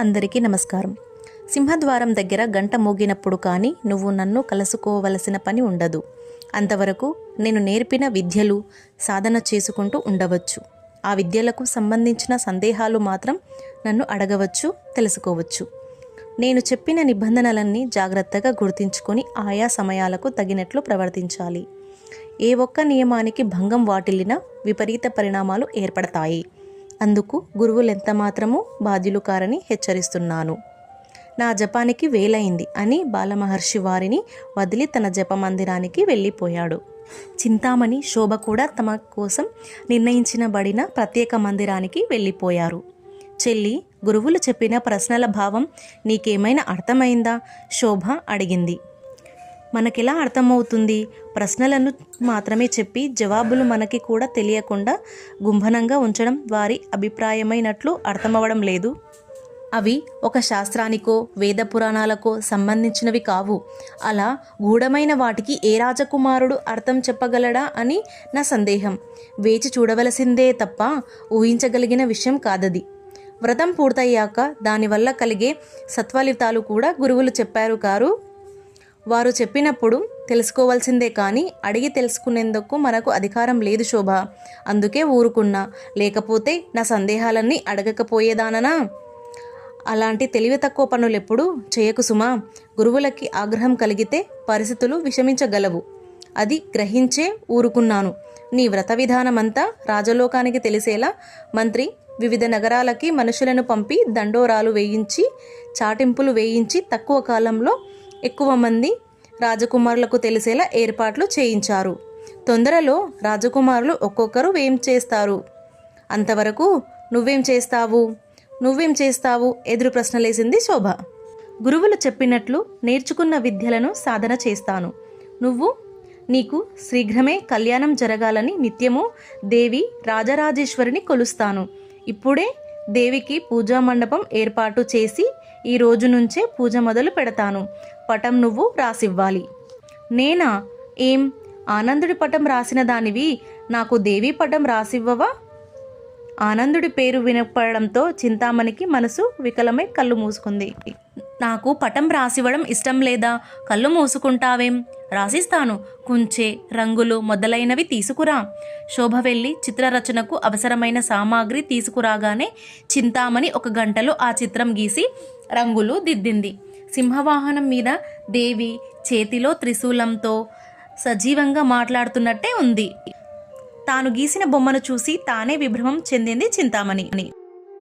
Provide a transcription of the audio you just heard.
అందరికీ నమస్కారం. సింహద్వారం దగ్గర గంట మోగినప్పుడు కానీ నువ్వు నన్ను కలుసుకోవలసిన పని ఉండదు. అంతవరకు నేను నేర్పిన విద్యలు సాధన చేసుకుంటూ ఉండవచ్చు. ఆ విద్యలకు సంబంధించిన సందేహాలు మాత్రం నన్ను అడగవచ్చు తెలుసుకోవచ్చు. నేను చెప్పిన నిబంధనలన్నీ జాగ్రత్తగా గుర్తించుకొని ఆయా సమయాలకు తగినట్లు ప్రవర్తించాలి. ఏ ఒక్క నియమానికి భంగం వాటిల్లినా విపరీత పరిణామాలు ఏర్పడతాయి. అందుకు గురువులు ఎంత మాత్రమూ బాధ్యులు కారని హెచ్చరిస్తున్నాను. నా జపానికి వేలైంది అని బాలమహర్షి వారిని వదిలి తన జపమందిరానికి వెళ్ళిపోయాడు. చింతామణి శోభ కూడా తమ కోసం నిర్ణయించినబడిన ప్రత్యేక మందిరానికి వెళ్ళిపోయారు. చెల్లి గురువులు చెప్పిన ప్రశ్నల భావం నీకేమైనా అర్థమైందా? శోభ అడిగింది. మనకెలా అర్థమవుతుంది? ప్రశ్నలను మాత్రమే చెప్పి జవాబులు మనకి కూడా తెలియకుండా గుంభనంగా ఉంచడం వారి అభిప్రాయమైనట్లు అర్థమవడం లేదు. అవి ఒక శాస్త్రానికో వేద పురాణాలకో సంబంధించినవి కావు. అలా గూఢమైన వాటికి ఏ రాజకుమారుడు అర్థం చెప్పగలడా అని నా సందేహం. వేచి చూడవలసిందే తప్ప ఊహించగలిగిన విషయం కాదది. వ్రతం పూర్తయ్యాక దానివల్ల కలిగే సత్వలితాలు కూడా గురువులు చెప్పారు కారు. వారు చెప్పినప్పుడు తెలుసుకోవాల్సిందే కానీ అడిగి తెలుసుకునేందుకు మనకు అధికారం లేదు శోభ. అందుకే ఊరుకున్నా లేకపోతే నా సందేహాలన్నీ అడగకపోయేదాననా? అలాంటి తెలివి తక్కువ పనులు ఎప్పుడు చేయకు సుమా. గురువులకి ఆగ్రహం కలిగితే పరిస్థితులు విషమించగలవు. అది గ్రహించే ఊరుకున్నాను. నీ వ్రత విధానమంతా రాజలోకానికి తెలిసేలా మంత్రి వివిధ నగరాలకి మనుషులను పంపి దండోరాలు వేయించి చాటింపులు వేయించి తక్కువ కాలంలో ఎక్కువ మంది రాజకుమారులకు తెలిసేలా ఏర్పాట్లు చేయించారు. తొందరలో రాజకుమారులు ఒక్కొక్కరు ఏం చేస్తారు? అంతవరకు నువ్వేం చేస్తావు? నువ్వేం చేస్తావు? ఎదురు ప్రశ్నలేసింది శోభ. గురువులు చెప్పినట్లు నేర్చుకున్న విద్యలను సాధన చేస్తాను. నువ్వు నీకు శీఘ్రమే కళ్యాణం జరగాలని నిత్యము దేవి రాజరాజేశ్వరిని కొలుస్తాను. ఇప్పుడే దేవికి పూజా మండపం ఏర్పాటు చేసి ఈ రోజు నుంచే పూజ మొదలు పెడతాను. పటం నువ్వు రాసివ్వాలి. నేనా? ఏం? ఆనందుడి పటం రాసిన దానివి నాకు దేవి పటం రాసివ్వవా? ఆనందుడి పేరు వినపడడంతో చింతామణికి మనసు వికలమై కళ్ళు మూసుకుంది. నాకు పటం రాసివ్వడం ఇష్టం లేదా? కళ్ళు మూసుకుంటావేం? రాసిస్తాను. కుంచె రంగులు మొదలైనవి తీసుకురా. శోభ వెళ్ళి చిత్రరచనకు అవసరమైన సామాగ్రి తీసుకురాగానే చింతామణి ఒక గంటలో ఆ చిత్రం గీసి రంగులు దిద్దింది. సింహవాహనం మీద దేవి చేతిలో త్రిశూలంతో సజీవంగా మాట్లాడుతున్నట్టే ఉంది. తాను గీసిన బొమ్మను చూసి తానే విభ్రమం చెందింది చింతామణి.